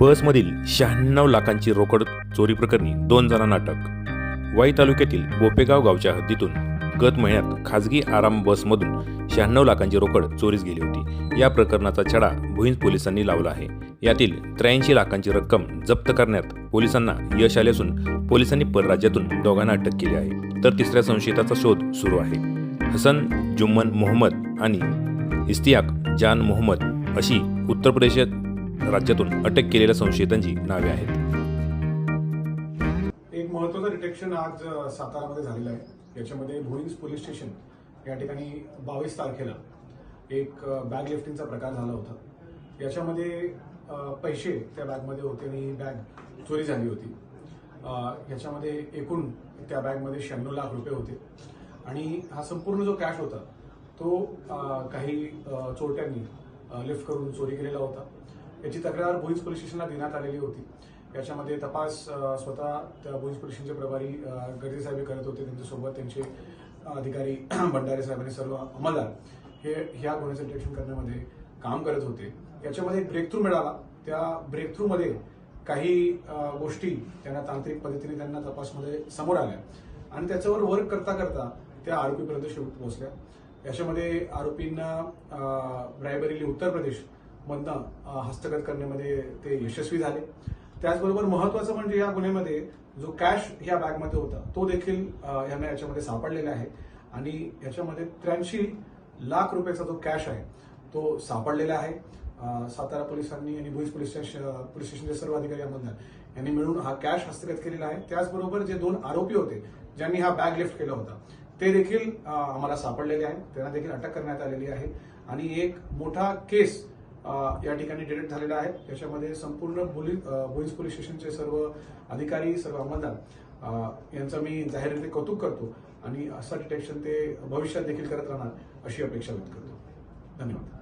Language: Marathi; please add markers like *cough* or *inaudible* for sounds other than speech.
बसमधील शहाण्णव लाखांची रोकड चोरी प्रकरणी दोन जणांना अटक. वाई तालुक्यातील बोपेगाव गावच्या हद्दीतून गत महिन्यात खाजगी आराम बसमधून शहाण्णव लाखांची रोकड चोरीस गेली होती. या प्रकरणाचा छडा भुईंज पोलिसांनी लावला आहे. यातील त्र्याऐंशी लाखांची रक्कम जप्त करण्यात पोलिसांना यश आले असून पोलिसांनी परराज्यातून दोघांना अटक केली आहे. तर तिसऱ्या संशयिताचा शोध सुरू आहे. हसन जुम्मन मोहम्मद आणि इस्तियाक जान मोहम्मद अशी उत्तर प्रदेशात राज्यातून अटक केलेल्या संशयितांची नावे आहेत. एक महत्वाचं डिटेक्शन आज सातारामध्ये झालेलं आहे. याच्यामध्ये भोईन्स पोलीस स्टेशन या ठिकाणी बावीस तारखेला एक बॅग लिफ्टिंगचा प्रकार झाला होता. याच्यामध्ये पैसे त्या बॅगमध्ये होते आणि ही बॅग चोरी झाली होती. याच्यामध्ये एकूण त्या बॅगमध्ये शहाण्णव लाख रुपये होते. आणि हा संपूर्ण जो कॅश होता तो काही चोरट्यांनी लिफ्ट करून चोरी केलेला होता. याची तक्रार भुईंज पोलीस स्टेशनला देण्यात आलेली होती. याच्यामध्ये तपास स्वतः त्या भुईंज पोलीस स्टेशनचे प्रभारी गर्दी साहेब करत होते. त्यांच्यासोबत त्यांचे अधिकारी *clears throat* भंडारे साहेब आणि सर्व अंमलदार हे ह्या गुन्ह्याचं डिटेक्शन करण्यामध्ये काम करत होते. याच्यामध्ये एक ब्रेक थ्रू मिळाला. त्या ब्रेक थ्रूमध्ये काही गोष्टी त्यांना तांत्रिक पद्धतीने त्यांना तपासमध्ये समोर आल्या. आणि त्याच्यावर वर्क करता करता त्या आरोपीपर्यंत शेवट पोहोचल्या. याच्यामध्ये आरोपींना रायबरेली उत्तर प्रदेश मधनं हस्तगत करण्यामध्ये ते यशस्वी झाले. त्याचबरोबर महत्वाचं म्हणजे या गुन्ह्यामध्ये जो कॅश ह्या बॅगमध्ये होता तो देखील यांना याच्यामध्ये सापडलेला आहे. आणि याच्यामध्ये त्र्याऐंशी लाख रुपयाचा जो कॅश आहे तो सापडलेला आहे. सातारा पोलिसांनी आणि भुईस पोलीस स्टेशन पोलीस स्टेशनचे सर्व अधिकारी अंमलदार यांनी मिळून हा कॅश हस्तगत केलेला आहे. त्याचबरोबर जे दोन आरोपी होते ज्यांनी हा बॅग लिफ्ट केला होता ते देखील आम्हाला सापडलेले आहे. त्यांना देखील अटक करण्यात आलेली आहे. आणि एक मोठा केस या ठिकाणी डिटेक्ट झालेला आहे याच्यामध्ये संपूर्ण बोईज पोलीस स्टेशनचे सर्व अधिकारी सर्व अंमलदार यांचं मी जाहीररीत्या कौतुक करतो आणि असं डिटेक्शन ते भविष्यात देखील करत राहणार अशी अपेक्षा व्यक्त करतो. धन्यवाद.